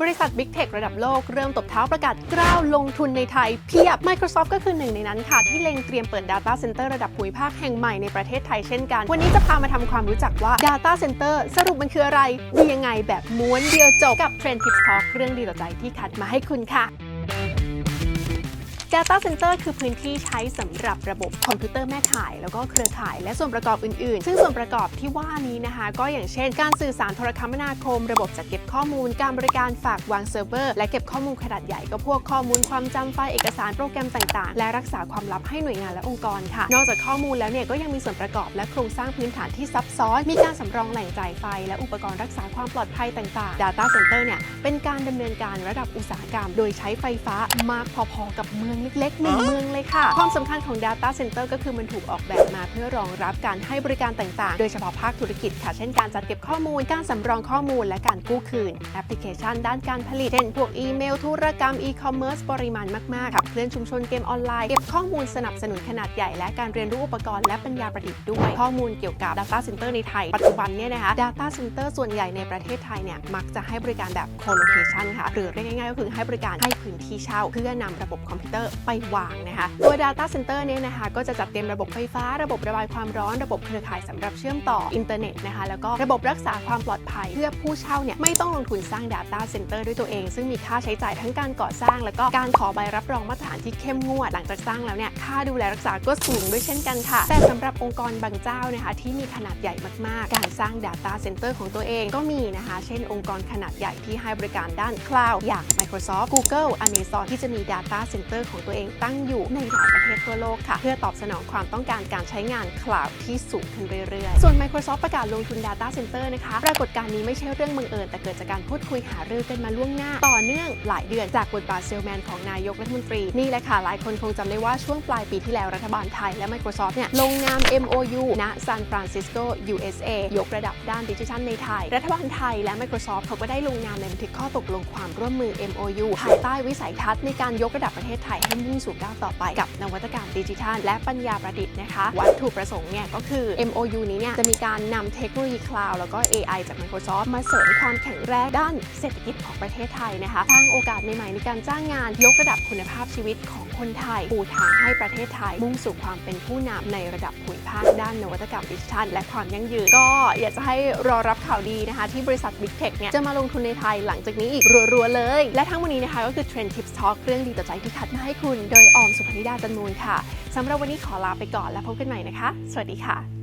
บริษัท Big Tech ระดับโลกเริ่มตบเท้าประกาศกล้าวลงทุนในไทย เพียบ Microsoft ก็คือหนึ่งในนั้นค่ะ ที่เล็งเตรียมเปิด Data Center ระดับภูมิภาคแห่งใหม่ในประเทศไทยเช่นกัน วันนี้จะพามาทำความรู้จักว่า Data Center สรุปมันคืออะไร ดียังไงแบบม้วนเดียวจบกับ Trend Tips Talk เรื่องดีต่อใจที่คัดมาให้คุณค่ะ Data Center คือพื้นที่ใช้สำหรับระบบคอมพิวเตอร์แม่ข่าย แล้วก็เครือข่าย และส่วนประกอบอื่น ๆ ซึ่งส่วนประกอบที่ว่านี้นะคะ ก็อย่างเช่น การสื่อสารโทรคมนาคม ระบบจัดเก็บข้อมูล การบริการฝากวางเซิร์ฟเวอร์ และเก็บข้อมูลขนาดใหญ่ก็พวกข้อมูลความจำไฟล์เอกสารโปรแกรมต่าง ๆ และรักษาความลับให้หน่วยงานและองค์กรค่ะ นอกจากข้อมูลแล้วเนี่ยก็ยังมีส่วนประกอบและโครงสร้างพื้นฐานที่ซับซ้อน มีการสำรองแหล่งจ่ายไฟ และอุปกรณ์รักษาความปลอดภัยต่าง ๆ Data Center เนี่ยเป็นการดำเนินการระดับอุตสาหกรรม โดยใช้ไฟฟ้ามากพอ ๆ กับเมืองเล็กๆหนึ่งเมืองเลยค่ะ ความสำคัญของ Data Center ก็คือมันถูกออกแบบมาเพื่อรองรับการให้บริการต่างๆ โดยเฉพาะภาคธุรกิจค่ะ เช่นการจัดเก็บข้อมูล การสำรองข้อมูล และการกู้คืน แอปพลิเคชันด้านการผลิต เช่น พวกอีเมล ธุรกรรม อีคอมเมิร์ซ ปริมาณมากๆขับเคลื่อนชุมชนเกมออนไลน์ เก็บข้อมูลสนับสนุนขนาดใหญ่ และการเรียนรู้อุปกรณ์และปัญญาประดิษฐ์ด้วย ข้อมูลเกี่ยวกับ Data Center ในไทย ปัจจุบันเนี่ยนะคะ Data Center ส่วนใหญ่ในประเทศไทยเนี่ย มักจะให้บริการแบบ co-location ค่ะ หรือเรียกง่ายๆก็คือให้บริการให้พื้นที่เช่า เพื่อนำระบบคอมพิวเตอร์ไปวางนะคะ ตัว Data Center เนี่ยนะคะ ก็จะจัดเต็มระบบไฟฟ้า ระบบระบายความร้อน ระบบเครือข่ายสำหรับเชื่อมต่ออินเทอร์เน็ตนะคะ แล้วก็ระบบรักษาความปลอดภัย เพื่อผู้เช่าเนี่ยไม่ต้องลงทุนสร้าง Data Center ด้วยตัวเอง ซึ่งมีค่าใช้จ่ายทั้งการก่อสร้าง แล้วก็การขอใบรับรองมาตรฐานที่เข้มงวด หลังจากสร้างแล้วเนี่ย ค่าดูแลรักษาก็สูงด้วยเช่นกันค่ะ แต่สำหรับองค์กรบางเจ้านะคะที่มีขนาดใหญ่มากๆ การสร้าง Data Center ของตัวเองก็มีนะคะ เช่น องค์กรขนาดใหญ่ที่ให้บริการด้าน Cloud อย่าง Microsoft Google Amazon ที่จะมี Data Center ของตัวเองตั้งอยู่ในหลายประเทศทั่วโลกค่ะ เพื่อตอบสนองความต้องการการใช้งาน Cloud ที่สูงขึ้นเรื่อยๆ ส่วน Microsoft ประกาศลงทุน Data Center นะคะปรากฏการณ์นี้ไม่ใช่เรื่องบังเอิญ แต่เกิดจากการพูดคุยหารือกันมาล่วงหน้า ต่อเนื่องหลายเดือนจากบทบาทเซลแมนของนายกรัฐมนตรี นี่แหละค่ะ หลายคนคงจำได้ว่าช่วงปลายปีที่แล้วรัฐบาลไทยและ Microsoft เนี่ยลงนาม MOU ณซานฟรานซิสโก USA ยกระดับด้านดิจิทัลในไทย รัฐบาลไทยและ Microsoft เขาก็ได้ลงนามในบันทึกข้อตกลงความร่วมมือ MOU ภายใต้วิสัยทัศน์ในการยกระดับประเทศไทยให้มุ่งสู่ก้าวต่อไปกับนวัตกรรมดิจิทัล และปัญญาประดิษฐ์นะคะ วัตถุประสงค์เนี่ยก็คือ MOU นี้เนี่ยจะมีการนำเทคโนโลยีคลาวด์แล้วก็ AI จาก Microsoft มาเสริมความแข็งแรงด้านเศรษฐกิจของประเทศไทยนะคะสร้างโอกาสใหม่ๆในการจ้างงาน ยกระดับคุณภาพชีวิตของคนไทยปูทางให้ประเทศไทยมุ่งสู่ความเป็นผู้นำในระดับ ภูมิภาคด้านนวัตกรรมดิจิทัลและความยั่งยืน ก็อยากจะให้รอรับข่าวดีนะคะ ที่บริษัท Big Tech เนี่ยจะมาลงทุนในไทยหลังจากนี้อีกรัวๆเลย และทั้งวันนี้นะคะก็คือ Trend Tips Talk เรื่องดีต่อใจที่คัดมาให้คุณ โดยออมสุพนิดาจันมูลค่ะสำหรับวันนี้ขอลาไปก่อนแล้วพบกันใหม่นะคะ สวัสดีค่ะ